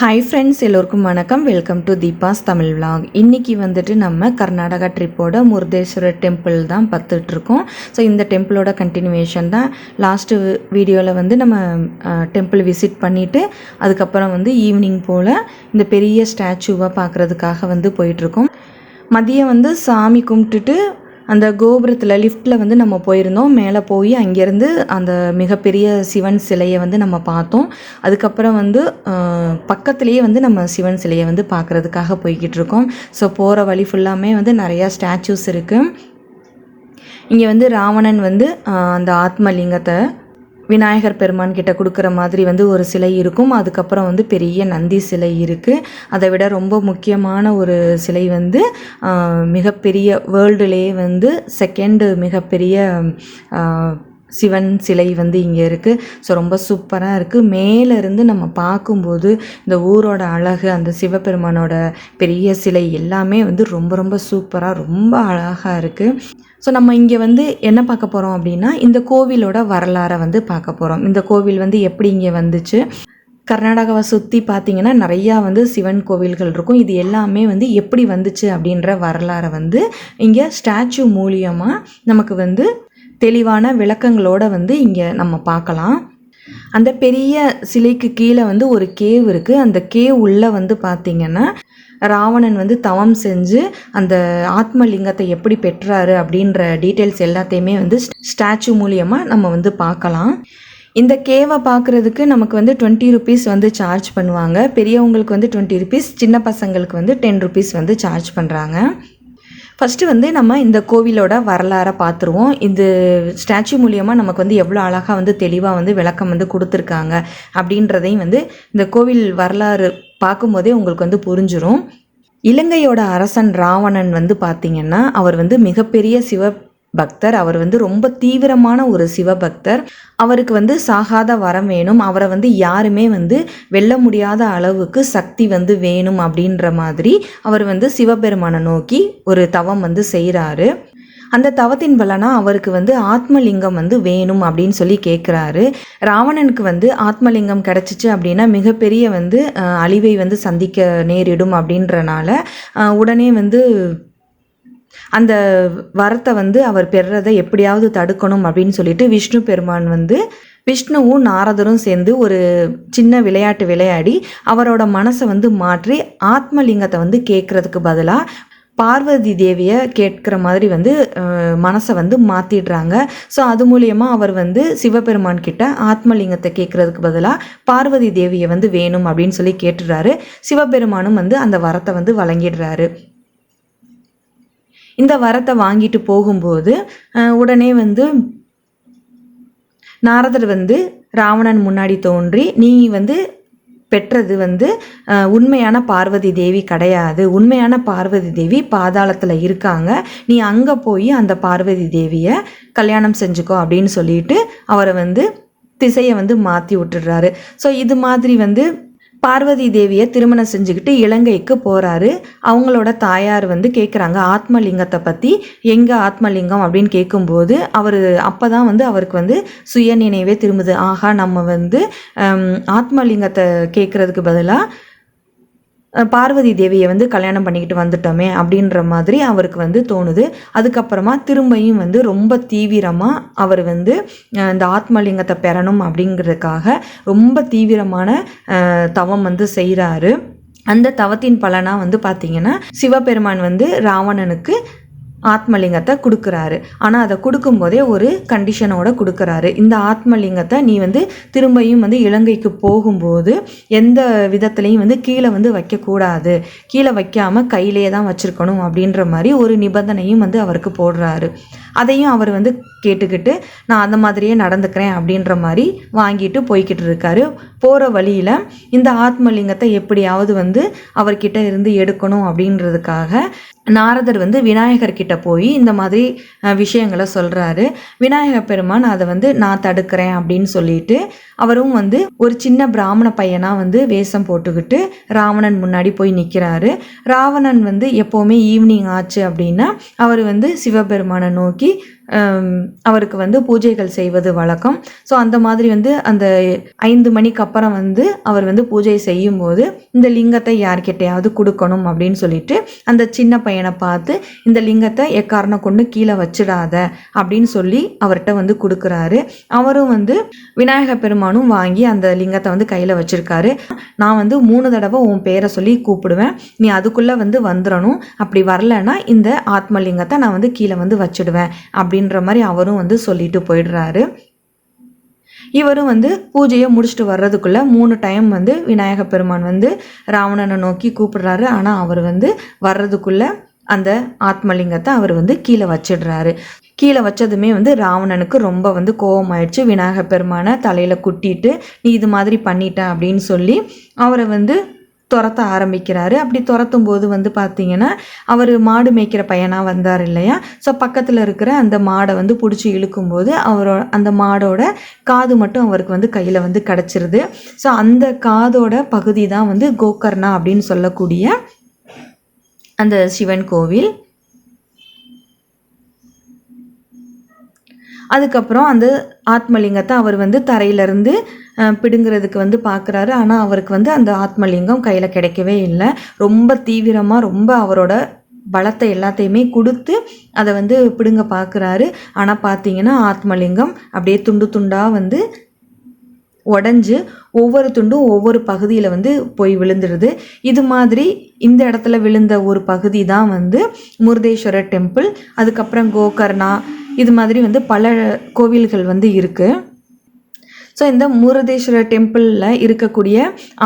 Hi friends எல்லோருக்கும் வணக்கம். Welcome to Deepa's Tamil vlog. இன்றைக்கி வந்துட்டு நம்ம கர்நாடகா ட்ரிப்போட முருதேஸ்வரர் டெம்பிள் தான் பார்த்துட்ருக்கோம் ஸோ இந்த டெம்பிளோட கண்டினியூவேஷன் தான் லாஸ்ட்டு வீடியோவில் வந்து நம்ம டெம்பிள் விசிட் பண்ணிவிட்டு அதுக்கப்புறம் வந்து ஈவினிங் போல் இந்த பெரிய ஸ்டாச்சுவை பார்க்குறதுக்காக வந்து போயிட்டுருக்கோம் மதியம் வந்து சாமி கும்பிட்டுட்டு அந்த கோபுரத்தில் லிஃப்ட்டில் வந்து நம்ம போயிருந்தோம். மேலே போய் அங்கேருந்து அந்த மிகப்பெரிய சிவன் சிலையை வந்து நம்ம பார்த்தோம். அதுக்கப்புறம் வந்து பக்கத்துலேயே வந்து நம்ம சிவன் சிலையை வந்து பார்க்குறதுக்காக போய்கிட்டு இருக்கோம். ஸோ போகிற வழி ஃபுல்லாமே வந்து நிறையா ஸ்டாச்சூஸ் இருக்குது இங்கே வந்து ராவணன் வந்து அந்த ஆத்மலிங்கத்தை விநாயகர் பெருமான் கிட்ட கொடுக்குற மாதிரி வந்து ஒரு சிலை இருக்கும். அதுக்கப்புறம் வந்து பெரிய நந்தி சிலை இருக்குது அதை விட ரொம்ப முக்கியமான ஒரு சிலை வந்து மிகப்பெரிய வேர்ல்டுலேயே வந்து செகண்டு மிகப்பெரிய சிவன் சிலை வந்து இங்கே இருக்குது ஸோ ரொம்ப சூப்பராக இருக்குது மேலேருந்து நம்ம பார்க்கும்போது இந்த ஊரோட அழகு அந்த சிவபெருமானோட பெரிய சிலை எல்லாமே வந்து ரொம்ப ரொம்ப சூப்பராக ரொம்ப அழகாக இருக்குது ஸோ நம்ம இங்கே வந்து என்ன பார்க்க போகிறோம் அப்படின்னா இந்த கோவிலோட வரலாறை வந்து பார்க்க போகிறோம் இந்த கோவில் வந்து எப்படி இங்கே வந்துச்சு? கர்நாடகாவை சுற்றி பார்த்தீங்கன்னா நிறையா வந்து சிவன் கோவில்கள் இருக்கும். இது எல்லாமே வந்து எப்படி வந்துச்சு அப்படின்ற வரலாறை வந்து இங்கே ஸ்டாச்சு மூலியமாக நமக்கு வந்து தெளிவான விளக்கங்களோட வந்து இங்கே நம்ம பார்க்கலாம். அந்த பெரிய சிலைக்கு கீழே வந்து ஒரு கேவ் இருக்குது அந்த கேவ் உள்ளே வந்து பார்த்திங்கன்னா ராவணன் வந்து தவம் செஞ்சு அந்த ஆத்மலிங்கத்தை எப்படி பெற்றாரு அப்படின்ற டீட்டெயில்ஸ் எல்லாத்தையுமே வந்து ஸ்டாச்சு மூலியமாக நம்ம வந்து பார்க்கலாம். இந்த கேவை பார்க்குறதுக்கு நமக்கு வந்து டுவெண்ட்டி ருபீஸ் வந்து சார்ஜ் பண்ணுவாங்க. பெரியவங்களுக்கு வந்து டுவெண்ட்டி ருபீஸ் சின்ன பசங்களுக்கு வந்து டென் ருபீஸ் வந்து சார்ஜ் பண்ணுறாங்க ஃபஸ்ட்டு வந்து நம்ம இந்த கோவிலோட வரலாறை பார்த்துருவோம் இது ஸ்டாச்சு மூலியமாக நமக்கு வந்து எவ்வளோ அழகாக வந்து தெளிவாக வந்து விளக்கம் வந்து கொடுத்துருக்காங்க அப்படின்றதையும் வந்து இந்த கோவில் வரலாறு பார்க்கும்போதே உங்களுக்கு வந்து புரிஞ்சிடும் இலங்கையோட அரசன் ராவணன் வந்து பார்த்திங்கன்னா அவர் வந்து மிகப்பெரிய சிவ பக்தர். அவர் வந்து ரொம்ப தீவிரமான ஒரு சிவபக்தர். அவருக்கு வந்து சாகாத வரம் வேணும். அவரை வந்து யாருமே வந்து வெல்ல முடியாத அளவுக்கு சக்தி வந்து வேணும் அப்படின்ற மாதிரி அவர் வந்து சிவபெருமானை நோக்கி ஒரு தவம் வந்து செய்கிறாரு அந்த தவத்தின் பலனா அவருக்கு வந்து ஆத்மலிங்கம் வந்து வேணும் அப்படின்னு சொல்லி கேட்குறாரு ராவணனுக்கு வந்து ஆத்மலிங்கம் கிடச்சிச்சு அப்படின்னா மிகப்பெரிய வந்து அழிவை வந்து சந்திக்க நேரிடும் அப்படின்றனால உடனே வந்து அந்த வரத்தை வந்து அவர் பெறதை எப்படியாவது தடுக்கணும் அப்படின்னு சொல்லிட்டு விஷ்ணு பெருமான் வந்து விஷ்ணுவும் நாரதரும் சேர்ந்து ஒரு சின்ன விளையாட்டு விளையாடி அவரோட மனசை வந்து மாற்றி ஆத்மலிங்கத்தை வந்து கேட்கறதுக்கு பதிலாக பார்வதி தேவியை கேட்குற மாதிரி வந்து மனசை வந்து மாற்றிடுறாங்க ஸோ அது மூலியமாக அவர் வந்து சிவபெருமான் கிட்ட ஆத்மலிங்கத்தை கேட்குறதுக்கு பதிலாக பார்வதி தேவியை வந்து வேணும் அப்படின்னு சொல்லி கேட்டுடுறாரு. சிவபெருமானும் வந்து அந்த வரத்தை வந்து வழங்கிடுறாரு. இந்த வரத்தை வாங்கிட்டு போகும்போது உடனே வந்து நாரதர் வந்து ராவணன் முன்னாடி தோன்றி நீ வந்து பெற்றது வந்து உண்மையான பார்வதி தேவி கிடையாது. உண்மையான பார்வதி தேவி பாதாளத்தில் இருக்காங்க. நீ அங்கே போய் அந்த பார்வதி தேவியை கல்யாணம் செஞ்சுக்கோ அப்படின்னு சொல்லிட்டு அவரை வந்து திசையை வந்து மாற்றி விட்டுடுறாரு. ஸோ இது மாதிரி வந்து பார்வதி தேவியை திருமணம் செஞ்சுக்கிட்டு இலங்கைக்கு போகிறாரு அவங்களோட தாயார் வந்து கேட்குறாங்க ஆத்மலிங்கத்தை பற்றி எங்கே ஆத்மலிங்கம்? அப்படின்னு கேட்கும்போது அவர் அப்போ தான் வந்து அவருக்கு வந்து சுய நினைவே திரும்புது. ஆஹா நம்ம வந்து ஆத்மலிங்கத்தை கேட்குறதுக்கு பதிலாக பார்வதி தேவியை வந்து கல்யாணம் பண்ணிக்கிட்டு வந்துட்டோமே அப்படின்ற மாதிரி அவருக்கு வந்து தோணுது. அதுக்கப்புறமா திரும்பியும் வந்து ரொம்ப தீவிரமாக அவர் வந்து இந்த ஆத்மலிங்கத்தை பெறணும் அப்படிங்கிறதுக்காக ரொம்ப தீவிரமான தவம் வந்து செய்கிறாரு அந்த தவத்தின் பலனாக வந்து பார்த்திங்கன்னா சிவபெருமான் வந்து ராவணனுக்கு ஆத்மலிங்கத்தை கொடுக்குறாரு. ஆனால் அதை கொடுக்கும்போதே ஒரு கண்டிஷனோட கொடுக்குறாரு. இந்த ஆத்மலிங்கத்தை நீ வந்து திரும்பியும் வந்து இலங்கைக்கு போகும்போது எந்த விதத்துலையும் வந்து கீழே வந்து வைக்கக்கூடாது. கீழே வைக்காமல் கையிலேயே தான் வச்சுருக்கணும் அப்படின்ற மாதிரி ஒரு நிபந்தனையும் வந்து அவருக்கு போடுறாரு. அதையும் அவர் வந்து கேட்டுக்கிட்டு நான் அந்த மாதிரியே நடந்துக்கிறேன் அப்படின்ற மாதிரி வாங்கிட்டு போய்கிட்டு இருக்காரு. போகிற வழியில் இந்த ஆத்மலிங்கத்தை எப்படியாவது வந்து அவர்கிட்ட இருந்து எடுக்கணும் அப்படின்றதுக்காக நாரதர் வந்து விநாயகர்கிட்ட போய் இந்த மாதிரி விஷயங்களை சொல்கிறாரு விநாயகர் பெருமான் அதை வந்து நான் தடுக்கிறேன் அப்படின்னு சொல்லிட்டு அவரும் வந்து ஒரு சின்ன பிராமண பையனாக வந்து வேஷம் போட்டுக்கிட்டு ராவணன் முன்னாடி போய் நிற்கிறாரு ராவணன் வந்து எப்போவுமே ஈவினிங் ஆச்சு அப்படின்னா அவர் வந்து சிவபெருமானை நோக்கி aqui அவருக்கு வந்து பூஜைகள் செய்வது வழக்கம். ஸோ அந்த மாதிரி வந்து அந்த ஐந்து மணிக்கு அப்புறம் வந்து அவர் வந்து பூஜை செய்யும்போது இந்த லிங்கத்தை யார்கிட்டையாவது கொடுக்கணும் அப்படின்னு சொல்லிட்டு அந்த சின்ன பையனை பார்த்து இந்த லிங்கத்தை எக்காரணம் கொண்டு கீழே வச்சிடாத அப்படின்னு சொல்லி அவர்கிட்ட வந்து கொடுக்குறாரு. அவரும் வந்து விநாயக பெருமானும் வாங்கி அந்த லிங்கத்தை வந்து கையில் வச்சிருக்காரு. நான் வந்து மூணு தடவை உன் பேரை சொல்லி கூப்பிடுவேன். நீ அதுக்குள்ளே வந்து வந்துடணும் அப்படி வரலன்னா இந்த ஆத்மலிங்கத்தை நான் வந்து கீழே வந்து வச்சிடுவேன் அப்படின்ற மாதிரி அவரும் வந்து சொல்லிட்டு போயிடுறாரு. இவரும் வந்து பூஜையை முடிச்சுட்டு வர்றதுக்குள்ள மூணு டைம் வந்து விநாயக பெருமான் வந்து ராவணனை நோக்கி கூப்பிடுறாரு. ஆனால் அவர் வந்து வர்றதுக்குள்ள அந்த ஆத்மலிங்கத்தை அவர் வந்து கீழே வச்சிடுறாரு. கீழே வச்சதுமே வந்து ராவணனுக்கு ரொம்ப வந்து கோபமாயிடுச்சு விநாயகப் பெருமானை தலையில் குட்டிட்டு நீ இது மாதிரி பண்ணிட்ட அப்படின்னு சொல்லி அவரை வந்து துரத்த ஆரம்பிக்கிறாரு. அப்படி துரத்தும் போது வந்து பார்த்தீங்கன்னா அவர் மாடு மேய்க்கிற பையனாக வந்தார் இல்லையா? ஸோ பக்கத்தில் இருக்கிற அந்த மாடை வந்து பிடிச்சி இழுக்கும்போது அவரோட அந்த மாடோட காது மட்டும் அவருக்கு வந்து கையில் வந்து கிடச்சிருது. ஸோ அந்த காதோட பகுதி தான் வந்து கோகர்ணா அப்படின்னு சொல்லக்கூடிய அந்த சிவன் கோவில். அதுக்கப்புறம் அந்த ஆத்மலிங்கத்தை அவர் வந்து தரையிலேருந்து பிடுங்கிறதுக்கு வந்து பார்க்குறாரு ஆனால் அவருக்கு வந்து அந்த ஆத்மலிங்கம் கையில் கிடைக்கவே இல்லை. ரொம்ப தீவிரமாக ரொம்ப அவரோட பலத்தை எல்லாத்தையுமே கொடுத்து அதை வந்து பிடுங்க பார்க்குறாரு ஆனால் பார்த்தீங்கன்னா ஆத்மலிங்கம் அப்படியே துண்டு துண்டாக வந்து உடஞ்சி ஒவ்வொரு துண்டும் ஒவ்வொரு பகுதியில் வந்து போய் விழுந்துடுது. இது மாதிரி இந்த இடத்துல விழுந்த ஒரு பகுதி தான் வந்து முருதேஸ்வரர் டெம்பிள். அதுக்கப்புறம் கோகர்ணா இது மாதிரி வந்து பல கோவில்கள் வந்து இருக்குது ஸோ இந்த மூரதேஸ்வரர் டெம்பிளில் இருக்கக்கூடிய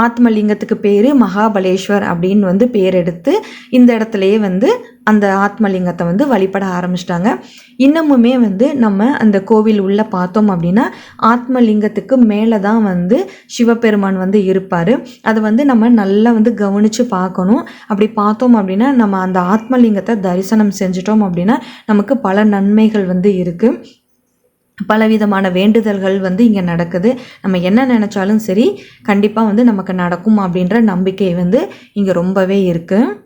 ஆத்மலிங்கத்துக்கு பேர் மகாபலேஸ்வர் அப்படின்னு வந்து பேர் எடுத்து இந்த இடத்துலையே வந்து அந்த ஆத்மலிங்கத்தை வந்து வழிபட ஆரம்பிச்சிட்டாங்க. இன்னமுமே வந்து நம்ம அந்த கோவில் உள்ளே பார்த்தோம் அப்படின்னா ஆத்மலிங்கத்துக்கு மேலே தான் வந்து சிவபெருமான் வந்து இருப்பார். அதை வந்து நம்ம நல்லா வந்து கவனித்து பார்க்கணும். அப்படி பார்த்தோம் அப்படின்னா நம்ம அந்த ஆத்மலிங்கத்தை தரிசனம் செஞ்சிட்டோம் அப்படின்னா நமக்கு பல நன்மைகள் வந்து இருக்குது பலவிதமான வேண்டுதல்கள் வந்து இங்கே நடக்குது. நம்ம என்ன நினச்சாலும் சரி கண்டிப்பாக வந்து நமக்கு நடக்கும் அப்படின்ற நம்பிக்கை வந்து இங்கே ரொம்பவே இருக்குது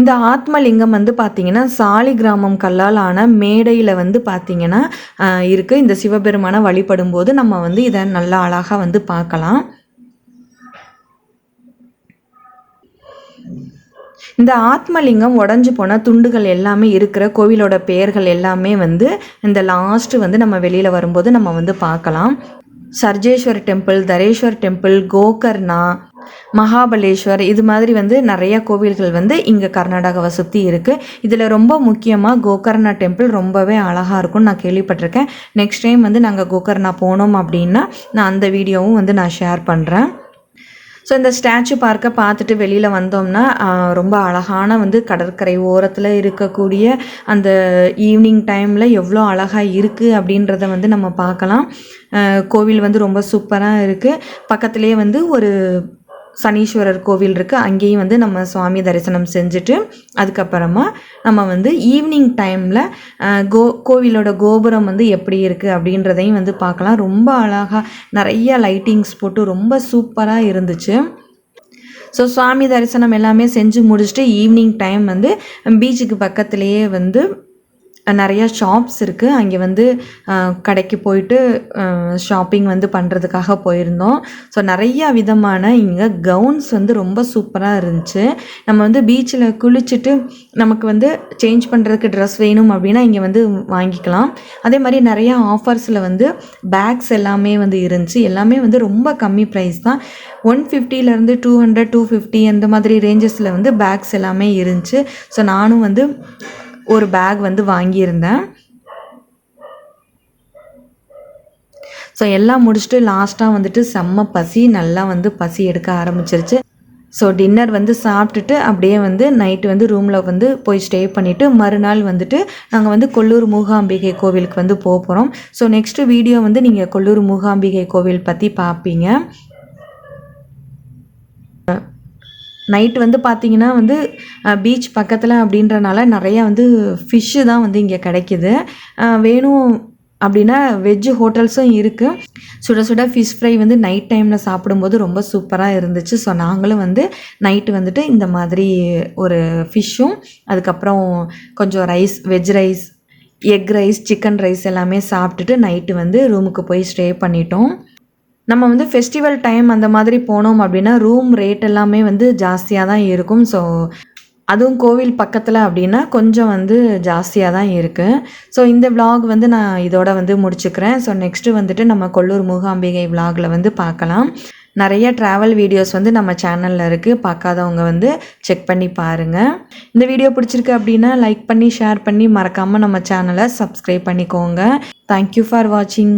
இந்த ஆத்மலிங்கம் வந்து பார்த்திங்கன்னா சாலி கிராமம் கல்லால் ஆன மேடையில் வந்து பார்த்திங்கன்னா இருக்குது இந்த சிவபெருமானை வழிபடும் போது நம்ம வந்து இதை நல்லா அழகாக வந்து பார்க்கலாம். இந்த ஆத்மலிங்கம் உடஞ்சி போன துண்டுகள் எல்லாமே இருக்கிற கோவிலோட பெயர்கள் எல்லாமே வந்து இந்த லாஸ்ட் வந்து நம்ம வெளியில் வரும்போது நம்ம வந்து பார்க்கலாம். சர்ஜேஸ்வர் டெம்பிள் தரேஸ்வர் டெம்பிள் கோகர்ணா மகாபலேஸ்வர் இது மாதிரி வந்து நிறைய கோவில்கள் வந்து இங்கே கர்நாடகாவை சுற்றி இருக்குது இதில் ரொம்ப முக்கியமாக கோகர்ணா டெம்பிள் ரொம்பவே அழகாக இருக்கும்னு நான் கேள்விப்பட்டிருக்கேன். நெக்ஸ்ட் டைம் வந்து நாங்கள் கோகர்ணா போனோம் அப்படின்னா நான் அந்த வீடியோவும் வந்து நான் ஷேர் பண்ணுறேன் ஸோ இந்த ஸ்டாச்சு பார்க்கை பார்த்துட்டு வெளியில் வந்தோம்னா ரொம்ப அழகான வந்து கடற்கரை ஓரத்தில் இருக்கக்கூடிய அந்த ஈவினிங் டைமில் எவ்வளோ அழகாக இருக்குது அப்படின்றத வந்து நம்ம பார்க்கலாம். கோவில் வந்து ரொம்ப சூப்பராக இருக்குது பக்கத்துலேயே வந்து ஒரு சனீஸ்வரர் கோவில் இருக்குது அங்கேயும் வந்து நம்ம சுவாமி தரிசனம் செஞ்சுட்டு அதுக்கப்புறமா நம்ம வந்து ஈவினிங் டைமில் கோ கோவிலோட கோபுரம் வந்து எப்படி இருக்குது அப்படின்றதையும் வந்து பார்க்கலாம். ரொம்ப அழகாக நிறைய லைட்டிங்ஸ் போட்டு ரொம்ப சூப்பராக இருந்துச்சு. ஸோ சுவாமி தரிசனம் எல்லாமே செஞ்சு முடிச்சுட்டு ஈவினிங் டைம் வந்து பீச்சுக்கு பக்கத்துலேயே வந்து நிறையா ஷாப்ஸ் இருக்குது அங்கே வந்து கடைக்கு போயிட்டு ஷாப்பிங் வந்து பண்ணுறதுக்காக போயிருந்தோம். ஸோ நிறையா விதமான இங்கே கவுன்ஸ் வந்து ரொம்ப சூப்பராக இருந்துச்சு. நம்ம வந்து பீச்சில் குளிச்சுட்டு நமக்கு வந்து சேஞ்ச் பண்ணுறதுக்கு ட்ரெஸ் வேணும் அப்படின்னா இங்கே வந்து வாங்கிக்கலாம். அதே மாதிரி நிறையா ஆஃபர்ஸில் வந்து பேக்ஸ் எல்லாமே வந்து இருந்துச்சு. எல்லாமே வந்து ரொம்ப கம்மி ப்ரைஸ் தான். ஒன் ஃபிஃப்டிலேருந்து டூ ஹண்ட்ரட் டூ ஃபிஃப்டி அந்த மாதிரி ரேஞ்சஸில் வந்து பேக்ஸ் எல்லாமே இருந்துச்சு. ஸோ நானும் வந்து ஒரு பேக் வந்து வாங்கியிருந்தேன். ஸோ எல்லாம் முடிச்சுட்டு லாஸ்ட்டாக வந்துட்டு செம்ம பசி நல்லா வந்து பசி எடுக்க ஆரம்பிச்சிருச்சு. ஸோ டின்னர் வந்து சாப்பிட்டுட்டு அப்படியே வந்து நைட்டு வந்து ரூமில் வந்து போய் ஸ்டே பண்ணிவிட்டு மறுநாள் வந்துட்டு நாங்கள் வந்து கொல்லூர் மூகாம்பிகை கோவிலுக்கு வந்து போக போகிறோம் ஸோ நெக்ஸ்ட்டு வீடியோ வந்து நீங்கள் கொல்லூர் மூகாம்பிகை கோவில் பற்றி பார்ப்பீங்க நைட் வந்து பார்த்தீங்கன்னா வந்து பீச் பக்கத்தில் அப்படின்றனால நிறையா வந்து ஃபிஷ்ஷு தான் வந்து இங்கே கிடைக்கிது. வேணும் அப்படின்னா வெஜ்ஜு ஹோட்டல்ஸும் இருக்குது சுட சுட ஃபிஷ் ஃப்ரை வந்து நைட் டைமில் சாப்பிடும்போது ரொம்ப சூப்பராக இருந்துச்சு. ஸோ நாங்களும் வந்து நைட்டு வந்துட்டு இந்த மாதிரி ஒரு ஃபிஷ்ஷும் அதுக்கப்புறம் கொஞ்சம் rice veg rice egg rice chicken rice எல்லாமே சாப்பிட்டுட்டு நைட்டு வந்து ரூமுக்கு போய் ஸ்டே பண்ணிட்டோம். நம்ம வந்து ஃபெஸ்டிவல் டைம் அந்த மாதிரி போனோம் அப்படின்னா ரூம் ரேட் எல்லாமே வந்து ஜாஸ்தியாக தான் இருக்கும். ஸோ அதுவும் கோவில் பக்கத்தில் அப்படின்னா கொஞ்சம் வந்து ஜாஸ்தியாக தான் இருக்குது ஸோ இந்த vlog வந்து நான் இதோட வந்து முடிச்சுக்கிறேன். ஸோ நெக்ஸ்ட்டு வந்துட்டு நம்ம கொல்லூர் மூகாம்பிகை விளாகில் வந்து பார்க்கலாம். நிறைய ட்ராவல் வீடியோஸ் வந்து நம்ம சேனலில் இருக்குது பார்க்காதவங்க வந்து செக் பண்ணி பாருங்கள் இந்த வீடியோ பிடிச்சிருக்கு அப்படின்னா லைக் பண்ணி ஷேர் பண்ணி மறக்காமல் நம்ம சேனலை சப்ஸ்கிரைப் பண்ணிக்கோங்க. தேங்க்யூ ஃபார் வாட்சிங்